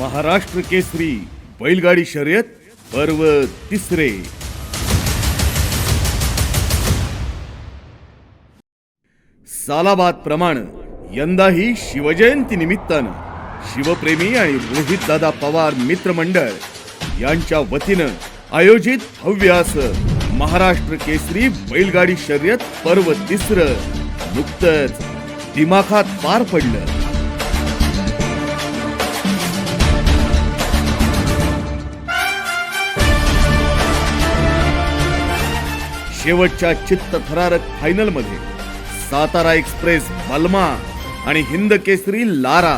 महाराष्ट्र केसरी बैलगाडी शर्यत पर्व तिसरे. सालाबाद प्रमाण यंदाही शिवजयंती निमित्तानं. शिवप्रेमी आणि रोहित दादा पवार मित्रमंडळ यांच्या वतीनं आयोजित हव्यास महाराष्ट्र केसरी बैलगाडी शर्यत पर्व तिसरं. नुकतंच दिमाखात पार पडलं. शेवटच्या चित्त थरारक फायनलमध्ये सातारा एक्सप्रेस बलमा आणि हिंद केसरी लारा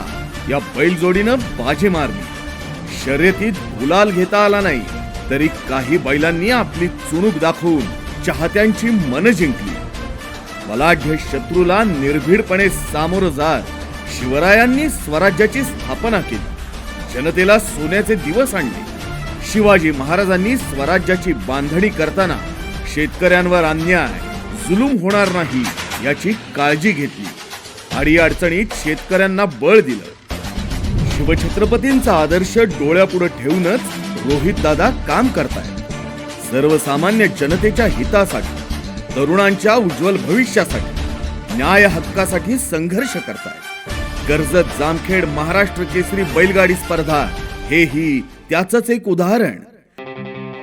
या बैलजोडीनं बाजी मारली. शर्यतीत गुलाल घेता आला नाही तरी काही बैलांनी आपली चुणूक दाखवून चाहत्यांची मन जिंकली. बलाढ्य शत्रूला निर्भीडपणे सामोरं जात शिवरायांनी स्वराज्याची स्थापना केली. जनतेला सोन्याचे दिवस आणले. शिवाजी महाराजांनी स्वराज्याची बांधणी करताना शेतकऱ्यांवर अन्याय जुलूम होणार नाही याची काळजी घेतली. अडीअडचणीत शेतकऱ्यांना बळ दिलं. शिवछत्रपतींचा आदर्श डोळ्यापुढे ठेवूनच रोहित दादा काम करतायत. सर्वसामान्य जनतेच्या हितासाठी तरुणांच्या उज्ज्वल भविष्यासाठी न्याय हक्कासाठी संघर्ष करतायत. कर्जत जामखेड महाराष्ट्र केसरी बैलगाडी स्पर्धा हेही त्याच एक उदाहरण.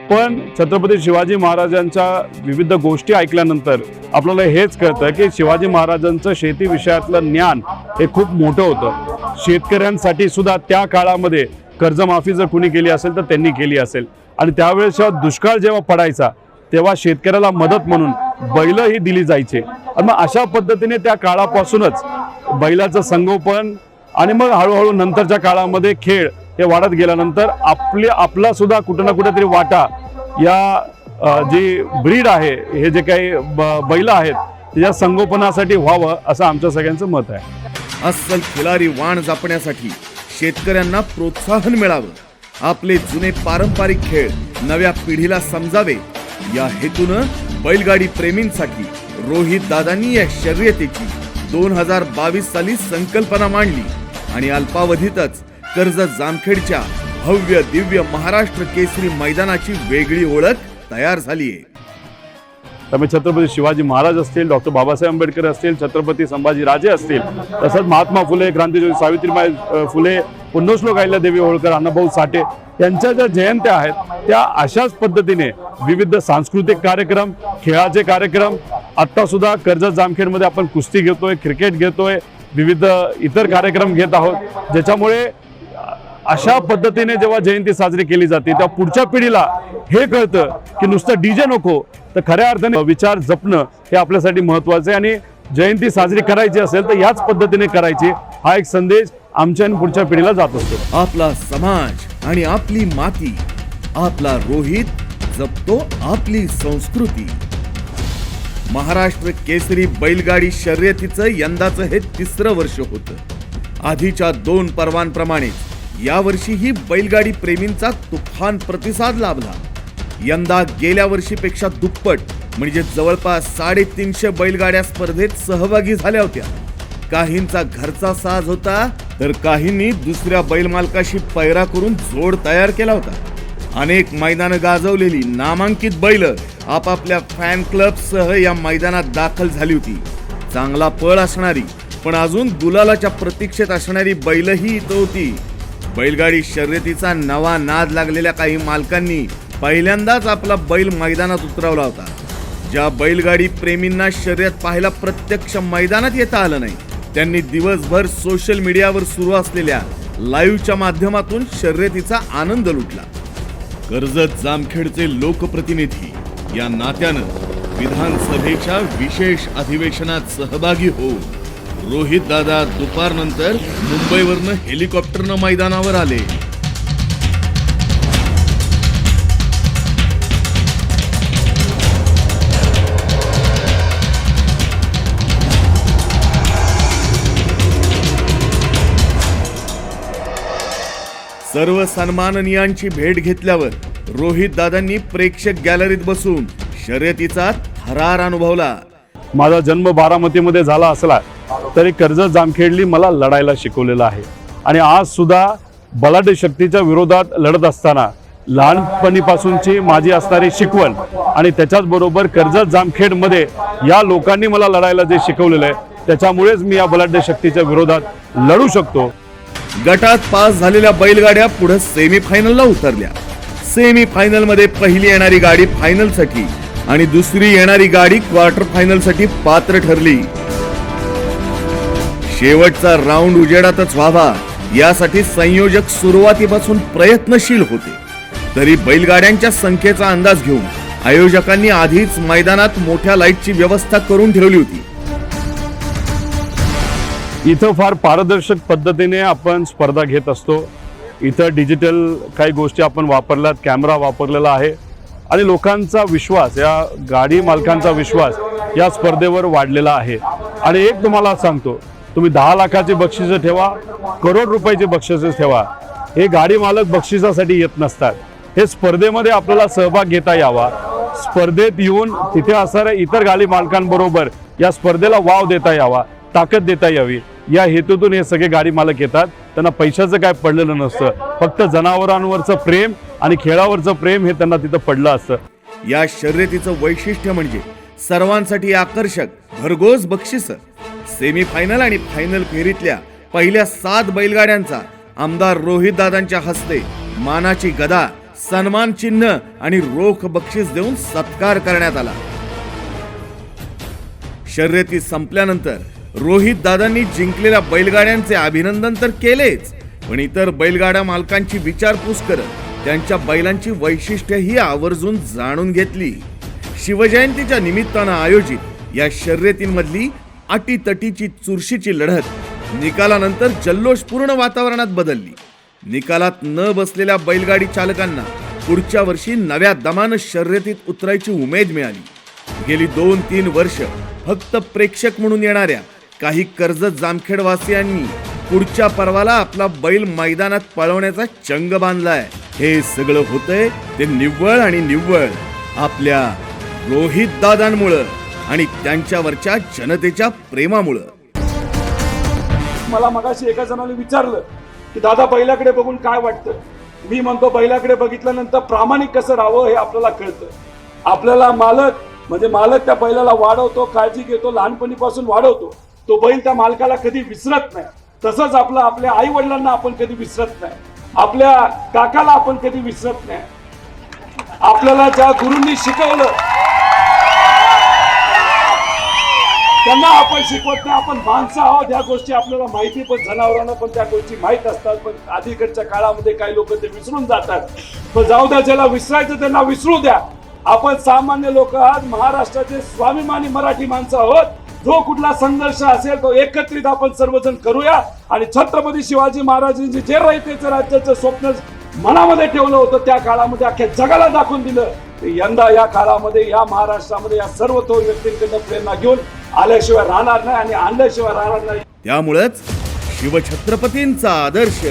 पण छत्रपती शिवाजी महाराजांच्या विविध गोष्टी ऐकल्यानंतर आपल्याला हेच कळतं की शिवाजी महाराजांचं शेती विषयातलं ज्ञान हे खूप मोठं होतं. शेतकऱ्यांसाठी सुद्धा त्या काळामध्ये कर्जमाफी जर कुणी केली असेल तर त्यांनी केली असेल. आणि त्यावेळेस जेव्हा दुष्काळ जेव्हा पडायचा तेव्हा शेतकऱ्याला मदत म्हणून बैल ही दिली जायचे. आणि मग अशा पद्धतीने त्या काळापासूनच बैलाचं संगोपन आणि मग हळूहळू नंतरच्या काळामध्ये खेळ हे वाढत गेल्यानंतर आपले आपला सुद्धा कुठं ना कुठेतरी वाटा या जी ब्रीड आहे हे जे काही ब- बैल आहेत त्याच्या संगोपनासाठी व्हावं असं आमच्या सगळ्यांचं मत आहे. अस्सल खिलारी वाण जपण्यासाठी शेतकऱ्यांना प्रोत्साहन मिळावं. आपले जुने पारंपरिक खेळ नव्या पिढीला समजावे. या हेतूनं बैलगाडी प्रेमींसाठी रोहित दादांनी या शर्यतीची दोन हजार बावीस साली संकल्पना मांडली आणि अल्पावधीतच कर्जत जामखेडच्या भव्य दिव्य महाराष्ट्र केसरी मैदानाची वेगळी ओळख तयार झालीये. त्यामुळे छत्रपती शिवाजी महाराज असतील डॉक्टर बाबासाहेब आंबेडकर असतील छत्रपती संभाजी राजे असतील तसंच महात्मा फुले क्रांतीज्योती सावित्रीबाई फुले पुण्यश्लोक देवी होळकर अण्णाभाऊ साठे यांच्या ज्या जयंत्या आहेत त्या अशाच पद्धतीने विविध सांस्कृतिक कार्यक्रम खेळाचे कार्यक्रम आत्ता सुद्धा कर्जत जामखेडमध्ये आपण कुस्ती घेतोय क्रिकेट घेतोय विविध इतर कार्यक्रम घेत आहोत. ज्याच्यामुळे अशा पद्धतीने जेव्हा जयंती साजरी केली जाते तेव्हा पुढच्या पिढीला हे कळतं की नुसतं डीजे नको तर खऱ्या अर्थाने विचार जपणं हे आपल्यासाठी महत्वाचं आहे. आणि जयंती साजरी करायची असेल तर याच पद्धतीने करायची हा एक संदेश आमच्या आणि पुढच्या पिढीला जात असतो. आपला समाज आणि आपली माती आपला रोहित जपतो आपली संस्कृती. महाराष्ट्र केसरी बैलगाडी शर्यतीचं यंदाचं हे तिसरं वर्ष होतं. आधीच्या दोन पर्वांप्रमाणे यावर्षीही बैलगाडी प्रेमींचा तुफान प्रतिसाद लाभला. यंदा गेल्या वर्षीपेक्षा दुप्पट म्हणजे जवळपास साडेतीनशे बैलगाड्या स्पर्धेत सहभागी झाल्या होत्या. काहींचा घरचा साज होता तर काहींनी दुसऱ्या बैलमालकाशी पैरा करून जोड तयार केला होता. अनेक मैदानं गाजवलेली नामांकित बैल आपापल्या फॅन क्लब सह या मैदानात दाखल झाली होती. चांगला पळ असणारी पण अजून गुलालाच्या प्रतीक्षेत असणारी बैलही इथं होती. बैलगाडी शर्यतीचा नवा नाद लागलेल्या काही मालकांनी पहिल्यांदाच आपला बैल मैदानात उतरवला होता. ज्या बैलगाडी प्रेमींना शर्यत पाहायला प्रत्यक्ष मैदानात येता आलं नाही त्यांनी दिवसभर सोशल मीडियावर सुरू असलेल्या लाईव्हच्या माध्यमातून शर्यतीचा आनंद लुटला. कर्जत जामखेडचे लोकप्रतिनिधी या नात्यानं विधानसभेच्या विशेष अधिवेशनात सहभागी होऊन रोहित दादा दुपारनंतर मुंबईवरनं हेलिकॉप्टरनं मैदानावर आले. सर्व सन्माननीयांची भेट घेतल्यावर रोहित दादांनी प्रेक्षक गॅलरीत बसून शर्यतीचा थरार अनुभवला. माझा जन्म बारामतीमध्ये झाला असला तरी कर्जत जामखेडली मला लढायला शिकवलेलं आहे. आणि आज सुद्धा बलाढ्य शक्तीच्या विरोधात लढत असताना लहानपणीपासूनची माझी असणारी शिकवण आणि त्याच्याच बरोबर कर्जत जामखेडमध्ये या लोकांनी मला लढायला जे शिकवलेलं आहे त्याच्यामुळेच मी या बलाढ्य शक्तीच्या विरोधात लढू शकतो. गटात पास झालेल्या बैलगाड्या पुढे सेमीफायनलला उतरल्या. सेमीफायनलमध्ये पहिली येणारी गाडी फायनलसाठी आणि दुसरी येणारी गाडी क्वार्टर फायनलसाठी पात्र ठरली. शेवटचा राऊंड उजेडातच व्हावा. यासाठी संयोजक सुरुवातीपासून प्रयत्नशील होते. तरी बैलगाड्यांच्या संख्येचा अंदाज घेऊन आयोजकांनी आधीच मैदानात मोठ्या लाईटची व्यवस्था करून ठेवली होती. इथं फार पारदर्शक पद्धतीने आपण स्पर्धा घेत असतो. इथं डिजिटल काही गोष्टी आपण वापरल्यात कॅमेरा वापरलेला आहे. आणि लोकांचा विश्वास या गाडी मालकांचा विश्वास या स्पर्धेवर वाढलेला आहे. आणि एक तुम्हाला सांगतो तुम्ही दहा लाखाची बक्षिसं ठेवा करोड रुपयाची बक्षिसं ठेवा. हे गाडी मालक बक्षिसासाठी येत नसतात. हे स्पर्धेमध्ये आपल्याला सहभाग घेता यावा. स्पर्धेत येऊन तिथे असणाऱ्या इतर गाडी मालकांबरोबर या स्पर्धेला वाव देता यावा ताकद देता यावी. या हेतूतून हे सगळे गाडी मालक येतात. त्यांना पैशाचं काय पडलेलं नसतं. फक्त जनावरांवरचं प्रेम आणि खेळावरचं प्रेम हे त्यांना तिथं पडलं असतं. या शर्यतीचं वैशिष्ट्य म्हणजे सर्वांसाठी आकर्षक भरघोस बक्षिसं. सेमीफायनल आणि फायनल फेरीतल्या पहिल्या सात बैलगाड्यांचा आमदार रोहित दादांच्या हस्ते मानाची गदा सन्मान चिन्ह आणि रोख बक्षीस देऊन सत्कार करण्यात आला. शर्यती संपल्यानंतर रोहित दादांनी जिंकलेल्या बैलगाड्यांचे अभिनंदन तर केलेच पण इतर बैलगाड्या मालकांची विचारपूस करत त्यांच्या बैलांची वैशिष्ट्यही आवर्जून जाणून घेतली. शिवजयंतीच्या निमित्तानं आयोजित या शर्यतींमधली अटीतटीची चुरशीची लढत निकालानंतर जल्लोषपूर्ण वातावरणात बदलली. निकालात न बसलेल्या बैलगाडी चालकांना पुढच्या वर्षी नव्या दमानं शर्यतीत उतरायची उमेद मिळाली. गेली दोन तीन वर्ष फक्त प्रेक्षक म्हणून येणाऱ्या काही कर्जत जामखेडवासियांनी पुढच्या पर्वाला आपला बैल मैदानात पळवण्याचा चंग बांधलाय. हे सगळं होतंय ते निव्वळ आणि निव्वळ. आपल्या रोहित दादांमुळं. आणि त्यांच्यावरच्या जनतेच्या प्रेमामुळं. मला मगाशी एका जणाने विचारलं की दादा बैलाकडे बघून काय वाटतं? मी म्हणतो बैलाकडे बघितल्यानंतर प्रामाणिक कसं राहावं हे आपल्याला कळतं. आपल्याला मालक म्हणजे मालक त्या बैलाला वाढवतो काळजी घेतो लहानपणीपासून वाढवतो. तो बैल त्या मालकाला कधी विसरत नाही. तसंच आपलं आपल्या आई वडिलांना आपण कधी विसरत नाही. आपल्या काकाला आपण कधी विसरत नाही. आपल्याला ज्या गुरूंनी शिकवलं त्यांना आपण शिकवत नाही आपण माणसं आहोत ह्या गोष्टी आपल्याला माहिती पण जनावरांना पण त्या गोष्टी माहीत असतात पण अलीकडच्या काळामध्ये काही लोक ते विसरून जातात. पण जाऊ द्या ज्याला विसरायचं त्यांना विसरू द्या. आपण सामान्य लोक आहात महाराष्ट्राचे स्वाभिमानी मराठी माणसं आहोत. जो कुठला संघर्ष असेल तो एकत्रित आपण सर्वजण करूया. आणि छत्रपती शिवाजी महाराजांची जे रयतेचं राज्याचं स्वप्न मनामध्ये ठेवलं होतं त्या काळामध्ये अख्ख्या जगाला दाखवून दिलं. यंदा या काळामध्ये या महाराष्ट्रामध्ये या सर्व थोर व्यक्तींकडनं प्रेरणा घेऊन आल्याशिवाय राहणार नाही आणि आणल्याशिवाय राहणार नाही. त्यामुळेच शिवछत्रपतींचा आदर्श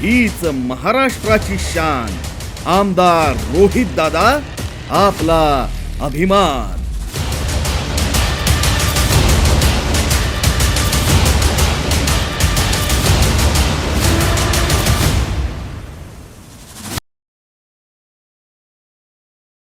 हीच महाराष्ट्राची शान. आमदार रोहित दादा आपला अभिमान.